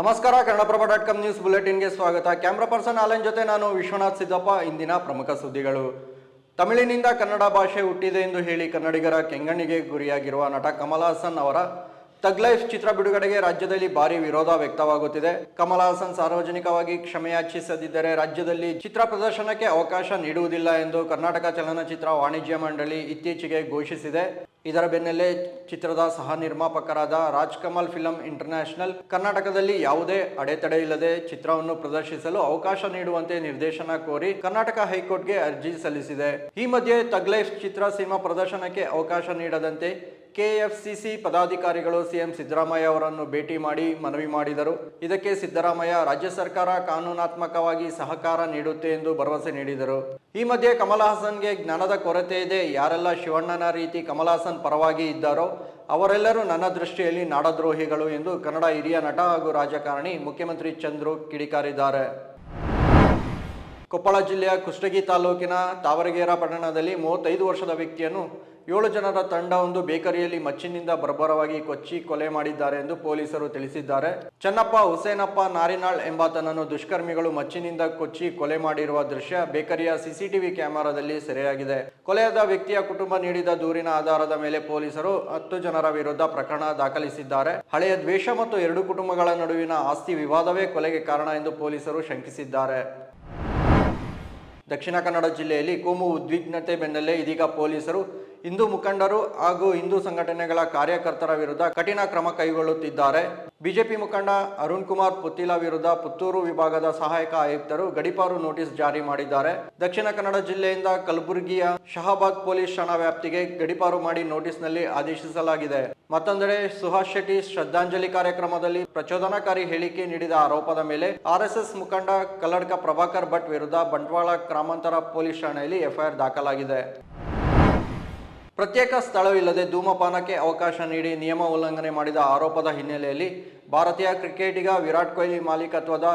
ನಮಸ್ಕಾರ, Kannadaprabha dot com news ಬುಲೆಟಿನ್ಗೆ ಸ್ವಾಗತ. ಕ್ಯಾಮ್ರಾ ಪರ್ಸನ್ ಆಲನ್ ಜೊತೆ ನಾನು ವಿಶ್ವನಾಥ್ ಸಿದ್ದಪ್ಪ, ಇಂದಿನ ಪ್ರಮುಖ ಸುದ್ದಿಗಳು. ತಮಿಳಿನಿಂದ ಕನ್ನಡ ಭಾಷೆ ಹುಟ್ಟಿದೆ ಎಂದು ಹೇಳಿ ಕನ್ನಡಿಗರ ಕೆಂಗಣ್ಣಿಗೆ ಗುರಿಯಾಗಿರುವ ನಟ ಕಮಲ್ ಹಾಸನ್ ಅವರ ತಗ್ ಲೈಫ್ ಚಿತ್ರ ಬಿಡುಗಡೆಗೆ ರಾಜ್ಯದಲ್ಲಿ ಭಾರಿ ವಿರೋಧ ವ್ಯಕ್ತವಾಗುತ್ತಿದೆ. ಕಮಲ್ ಹಾಸನ್ ಸಾರ್ವಜನಿಕವಾಗಿ ಕ್ಷಮೆಯಾಚಿಸದಿದ್ದರೆ ರಾಜ್ಯದಲ್ಲಿ ಚಿತ್ರ ಪ್ರದರ್ಶನಕ್ಕೆ ಅವಕಾಶ ನೀಡುವುದಿಲ್ಲ ಎಂದು ಕರ್ನಾಟಕ ಚಲನಚಿತ್ರ ವಾಣಿಜ್ಯ ಮಂಡಳಿ ಇತ್ತೀಚೆಗೆ ಘೋಷಿಸಿದೆ. ಇದರ ಬೆನ್ನಲ್ಲೇ ಚಿತ್ರದ ಸಹ ನಿರ್ಮಾಪಕರಾದ ರಾಜ್ ಕಮಲ್ ಫಿಲಂ ಇಂಟರ್ನ್ಯಾಷನಲ್ ಕರ್ನಾಟಕದಲ್ಲಿ ಯಾವುದೇ ಅಡೆತಡೆ ಇಲ್ಲದೆ ಚಿತ್ರವನ್ನು ಪ್ರದರ್ಶಿಸಲು ಅವಕಾಶ ನೀಡುವಂತೆ ನಿರ್ದೇಶನ ಕೋರಿ ಕರ್ನಾಟಕ ಹೈಕೋರ್ಟ್ಗೆ ಅರ್ಜಿ ಸಲ್ಲಿಸಿದೆ. ಈ ಮಧ್ಯೆ ತಗ್ಲೈಫ್ ಚಿತ್ರ ಸಿನಿಮಾ ಪ್ರದರ್ಶನಕ್ಕೆ ಅವಕಾಶ ನೀಡದಂತೆ ಕೆಎಫ್ಸಿಸಿ ಪದಾಧಿಕಾರಿಗಳು ಸಿಎಂ ಸಿದ್ದರಾಮಯ್ಯ ಅವರನ್ನು ಭೇಟಿ ಮಾಡಿ ಮನವಿ ಮಾಡಿದರು. ಇದಕ್ಕೆ ಸಿದ್ದರಾಮಯ್ಯ ರಾಜ್ಯ ಸರ್ಕಾರ ಕಾನೂನಾತ್ಮಕವಾಗಿ ಸಹಕಾರ ನೀಡುತ್ತೆ ಎಂದು ಭರವಸೆ ನೀಡಿದರು. ಈ ಮಧ್ಯೆ ಕಮಲ್ ಹಾಸನ್ಗೆ ಜ್ಞಾನದ ಕೊರತೆ ಇದೆ. ಯಾರೆಲ್ಲ ಶಿವಣ್ಣನ ರೀತಿ ಕಮಲ್ ಹಾಸನ್ ಪರವಾಗಿ ಇದ್ದಾರೋ ಅವರೆಲ್ಲರೂ ನನ್ನ ದೃಷ್ಟಿಯಲ್ಲಿ ನಾಡದ್ರೋಹಿಗಳು ಎಂದು ಕನ್ನಡ ಹಿರಿಯ ನಟ ಹಾಗೂ ರಾಜಕಾರಣಿ ಮುಖ್ಯಮಂತ್ರಿ ಚಂದ್ರು ಕಿಡಿಕಾರಿದ್ದಾರೆ. ಕೊಪ್ಪಳ ಜಿಲ್ಲೆಯ ಕುಷ್ಟಗಿ ತಾಲೂಕಿನ ತಾವರಗೇರ ಪಟ್ಟಣದಲ್ಲಿ ಮೂವತ್ತೈದು ವರ್ಷದ ವ್ಯಕ್ತಿಯನ್ನು ಏಳು ಜನರ ತಂಡ ಒಂದು ಬೇಕರಿಯಲ್ಲಿ ಮಚ್ಚಿನಿಂದ ಬರ್ಬರವಾಗಿ ಕೊಚ್ಚಿ ಕೊಲೆ ಮಾಡಿದ್ದಾರೆ ಎಂದು ಪೊಲೀಸರು ತಿಳಿಸಿದ್ದಾರೆ. ಚನ್ನಪ್ಪ, ಹುಸೇನಪ್ಪ, ನಾರಿನಾಳ್ ಎಂಬಾತನನ್ನು ದುಷ್ಕರ್ಮಿಗಳು ಮಚ್ಚಿನಿಂದ ಕೊಚ್ಚಿ ಕೊಲೆ ಮಾಡಿರುವ ದೃಶ್ಯ ಬೇಕರಿಯ ಸಿಸಿಟಿವಿ ಕ್ಯಾಮೆರಾದಲ್ಲಿ ಸೆರೆಯಾಗಿದೆ. ಕೊಲೆಯಾದ ವ್ಯಕ್ತಿಯ ಕುಟುಂಬ ನೀಡಿದ ದೂರಿನ ಆಧಾರದ ಮೇಲೆ ಪೊಲೀಸರು ಹತ್ತು ಜನರ ವಿರುದ್ಧ ಪ್ರಕರಣ ದಾಖಲಿಸಿದ್ದಾರೆ. ಹಳೆಯ ದ್ವೇಷ ಮತ್ತು ಎರಡು ಕುಟುಂಬಗಳ ನಡುವಿನ ಆಸ್ತಿ ವಿವಾದವೇ ಕೊಲೆಗೆ ಕಾರಣ ಎಂದು ಪೊಲೀಸರು ಶಂಕಿಸಿದ್ದಾರೆ. ದಕ್ಷಿಣ ಕನ್ನಡ ಜಿಲ್ಲೆಯಲ್ಲಿ ಕೋಮು ಉದ್ವಿಗ್ನತೆ ಬೆನ್ನಲ್ಲೇ ಇದೀಗ ಪೊಲೀಸರು ಹಿಂದೂ ಮುಖಂಡರು ಹಾಗೂ ಹಿಂದೂ ಸಂಘಟನೆಗಳ ಕಾರ್ಯಕರ್ತರ ವಿರುದ್ಧ ಕಠಿಣ ಕ್ರಮ ಕೈಗೊಳ್ಳುತ್ತಿದ್ದಾರೆ. ಬಿಜೆಪಿ ಮುಖಂಡ ಅರುಣ್ ಕುಮಾರ್ ಪುತ್ತಿಲ ವಿರುದ್ಧ ಪುತ್ತೂರು ವಿಭಾಗದ ಸಹಾಯಕ ಆಯುಕ್ತರು ಗಡಿಪಾರು ನೋಟಿಸ್ ಜಾರಿ ಮಾಡಿದ್ದಾರೆ. ದಕ್ಷಿಣ ಕನ್ನಡ ಜಿಲ್ಲೆಯಿಂದ ಕಲಬುರಗಿಯ ಶಹಾಬಾದ್ ಪೊಲೀಸ್ ಠಾಣಾ ವ್ಯಾಪ್ತಿಗೆ ಗಡಿಪಾರು ಮಾಡಿ ನೋಟಿಸ್ನಲ್ಲಿ ಆದೇಶಿಸಲಾಗಿದೆ. ಮತ್ತೊಂದೆಡೆ ಸುಹಾಸ್ ಶೆಟ್ಟಿ ಶ್ರದ್ಧಾಂಜಲಿ ಕಾರ್ಯಕ್ರಮದಲ್ಲಿ ಪ್ರಚೋದನಾಕಾರಿ ಹೇಳಿಕೆ ನೀಡಿದ ಆರೋಪದ ಮೇಲೆ ಆರ್ಎಸ್ಎಸ್ ಮುಖಂಡ ಕಲ್ಲಡ್ಕ ಪ್ರಭಾಕರ್ ಭಟ್ ವಿರುದ್ಧ ಬಂಟ್ವಾಳ ಗ್ರಾಮಾಂತರ ಪೊಲೀಸ್ ಠಾಣೆಯಲ್ಲಿ ಎಫ್ಐಆರ್ ದಾಖಲಾಗಿದೆ. ಪ್ರತ್ಯೇಕ ಸ್ಥಳವಿಲ್ಲದೆ ಧೂಮಪಾನಕ್ಕೆ ಅವಕಾಶ ನೀಡಿ ನಿಯಮ ಉಲ್ಲಂಘನೆ ಮಾಡಿದ ಆರೋಪದ ಹಿನ್ನೆಲೆಯಲ್ಲಿ ಭಾರತೀಯ ಕ್ರಿಕೆಟಿಗ ವಿರಾಟ್ ಕೊಹ್ಲಿ ಮಾಲೀಕತ್ವದ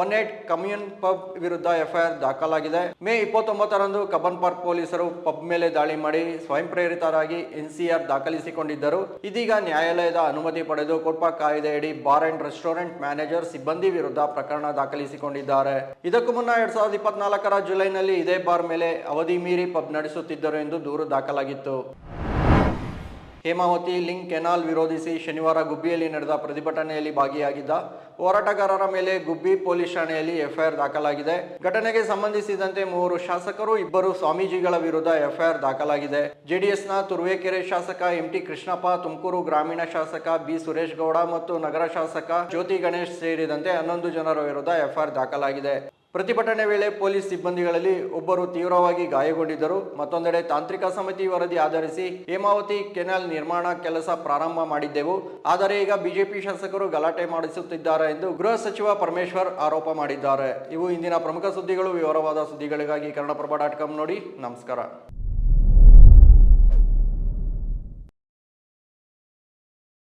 ಒನ್ ಏಟ್ ಕಮ್ಯೂನ್ ಪಬ್ ವಿರುದ್ಧ ಎಫ್ಐಆರ್ ದಾಖಲಾಗಿದೆ. ಮೇ ಇಪ್ಪತ್ತೊಂಬತ್ತರಂದು ಕಬ್ಬನ್ ಪಾರ್ಕ್ ಪೊಲೀಸರು ಪಬ್ ಮೇಲೆ ದಾಳಿ ಮಾಡಿ ಸ್ವಯಂ ಪ್ರೇರಿತರಾಗಿ ಎನ್ಸಿಆರ್ ದಾಖಲಿಸಿಕೊಂಡಿದ್ದರು. ಇದೀಗ ನ್ಯಾಯಾಲಯದ ಅನುಮತಿ ಪಡೆದು ಕೊಟ್ಪ ಕಾಯ್ದೆಯಡಿ ಬಾರ್ ಅಂಡ್ ರೆಸ್ಟೋರೆಂಟ್ ಮ್ಯಾನೇಜರ್ ಸಿಬ್ಬಂದಿ ವಿರುದ್ಧ ಪ್ರಕರಣ ದಾಖಲಿಸಿಕೊಂಡಿದ್ದಾರೆ. ಇದಕ್ಕೂ ಮುನ್ನ ಎರಡ್ ಸಾವಿರದ ಇಪ್ಪತ್ನಾಲ್ಕರ ಜುಲೈನಲ್ಲಿ ಇದೇ ಬಾರ್ ಮೇಲೆ ಅವಧಿ ಮೀರಿ ಪಬ್ ನಡೆಸುತ್ತಿದ್ದರು ಎಂದು ದೂರು ದಾಖಲಾಗಿತ್ತು. ಹೇಮಾವತಿ ಲಿಂಕ್ ಕೆನಾಲ್ ವಿರೋಧಿಸಿ ಶನಿವಾರ ಗುಬ್ಬಿಯಲ್ಲಿ ನಡೆದ ಪ್ರತಿಭಟನೆಯಲ್ಲಿ ಭಾಗಿಯಾಗಿದ್ದ ಹೋರಾಟಗಾರರ ಮೇಲೆ ಗುಬ್ಬಿ ಪೊಲೀಸ್ ಠಾಣೆಯಲ್ಲಿ ಎಫ್ಐಆರ್ ದಾಖಲಾಗಿದೆ. ಘಟನೆಗೆ ಸಂಬಂಧಿಸಿದಂತೆ ಮೂವರು ಶಾಸಕರು, ಇಬ್ಬರು ಸ್ವಾಮೀಜಿಗಳ ವಿರುದ್ಧ ಎಫ್ಐಆರ್ ದಾಖಲಾಗಿದೆ. ಜೆಡಿಎಸ್ನ ತುರುವೇಕೆರೆ ಶಾಸಕ ಎಂಟಿ ಕೃಷ್ಣಪ್ಪ, ತುಮಕೂರು ಗ್ರಾಮೀಣ ಶಾಸಕ ಬಿ ಸುರೇಶ್ ಗೌಡ ಮತ್ತು ನಗರ ಶಾಸಕ ಜ್ಯೋತಿ ಗಣೇಶ್ ಸೇರಿದಂತೆ ಹನ್ನೊಂದು ಜನರ ವಿರುದ್ಧ ಎಫ್ಐಆರ್ ದಾಖಲಾಗಿದೆ. ಪ್ರತಿಭಟನೆ ವೇಳೆ ಪೊಲೀಸ್ ಸಿಬ್ಬಂದಿಗಳಲ್ಲಿ ಒಬ್ಬರು ತೀವ್ರವಾಗಿ ಗಾಯಗೊಂಡಿದ್ದರು. ಮತ್ತೊಂದೆಡೆ ತಾಂತ್ರಿಕ ಸಮಿತಿ ವರದಿ ಆಧರಿಸಿ ಹೇಮಾವತಿ ಕೆನಾಲ್ ನಿರ್ಮಾಣ ಕೆಲಸ ಪ್ರಾರಂಭ ಮಾಡಿದ್ದೆವು. ಆದರೆ ಈಗ ಬಿಜೆಪಿ ಶಾಸಕರು ಗಲಾಟೆ ಮಾಡಿಸುತ್ತಿದ್ದಾರೆ ಎಂದು ಗೃಹ ಸಚಿವ ಪರಮೇಶ್ವರ್ ಆರೋಪ ಮಾಡಿದ್ದಾರೆ. ಇವು ಇಂದಿನ ಪ್ರಮುಖ ಸುದ್ದಿಗಳು. ವಿವರವಾದ ಸುದ್ದಿಗಳಿಗಾಗಿ ಕನ್ನಡಪ್ರಭ ಡಾಟ್ ನೋಡಿ. ನಮಸ್ಕಾರ.